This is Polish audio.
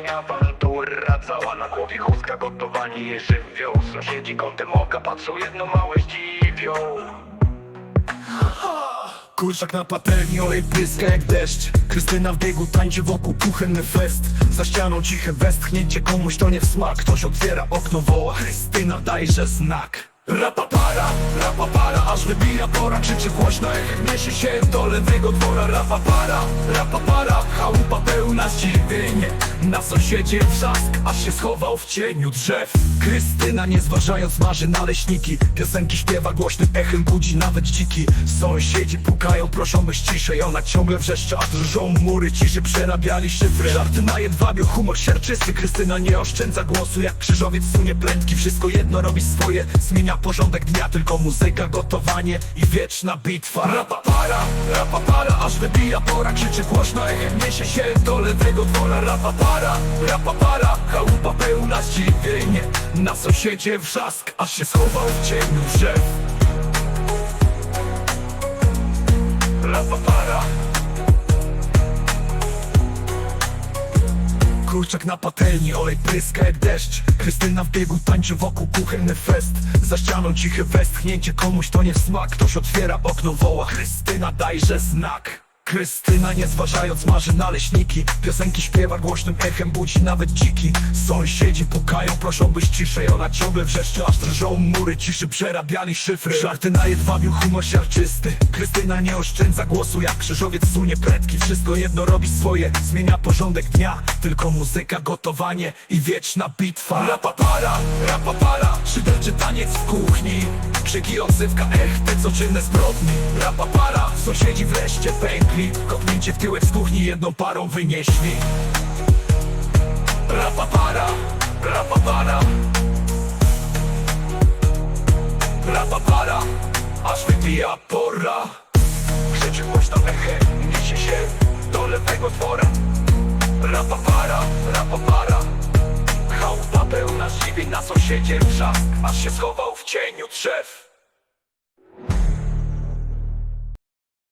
dnia Awantura cała na głowie chustka Gotowanie je żywioł Sąsiedzi kątem oka patrzą jedno małe zdziwią. Kurczak na patelni, olej pryska jak deszcz. Krystyna w biegu tańczy wokół kuchenny fest. Za ścianą ciche westchnięcie komuś to nie w smak. Ktoś otwiera okno, woła Krystyna dajże znak Rapapara, rapapara, aż wybija pora Krzyczy głośno, echem niesie się do lewego dwora. Rapapara, rapapara, chałupa pełna zdziwienie Na sąsiedzie wrzask, aż się schował w cieniu drzew. Krystyna nie zważając marzy naleśniki Piosenki śpiewa głośnym echem budzi nawet dziki. Sąsiedzi pukają, proszą byś ciszej Ona ciągle wrzeszcza, a drżą mury ciszy Przerabiali szyfry, żarty na jedwabiu Humor siarczysty, Krystyna nie oszczędza głosu Jak krzyżowiec sunie prędki, wszystko jedno robi swoje Zmienia porządek dnia, tylko muzyka, gotowanie I wieczna bitwa. Rapapara, rapapara, aż wybija pora Krzyczy głośno, echem niesie się do lewego dwora Rapapara, rapapara, chałupa pełna zdziwienie. Na sąsiedzie wrzask, aż się schował w cieniu drzew. Rapapara Kurczak na patelni, olej pryska jak deszcz. Krystyna w biegu tańczy wokół kuchenny fest. Za ścianą cichy westchnięcie komuś to nie smak. Ktoś otwiera okno, woła Krystyna dajże znak Krystyna nie zważając marzy naleśniki. Piosenki śpiewa głośnym echem budzi nawet dziki. Sąsiedzi pukają, proszą byś ciszej. Ona ciągle wrzeszczy, aż drżą mury ciszy Przerabiali szyfry, żarty na jedwabiu humor siarczysty. Krystyna nie oszczędza głosu jak krzyżowiec sunie pretki Wszystko jedno robi swoje, zmienia porządek dnia. Tylko muzyka, gotowanie i wieczna bitwa. Rapapara, rapapara, szyderczy taniec w kuchni. Krzyki, odzywka, ech, te co czynne zbrodni. Rapapara, sąsiedzi wreszcie pękli Kopnięcie w tyłek z kuchni jedną parą wynieśli. Rapapara, rapapara Rapapara, aż wybija pora. Krzyczy głośno eche, niesie się do lewego dwora. Rapapara, rapapara Chałupa pełna zdziwień na sąsiedzie wrzask Aż się schował w cieniu drzew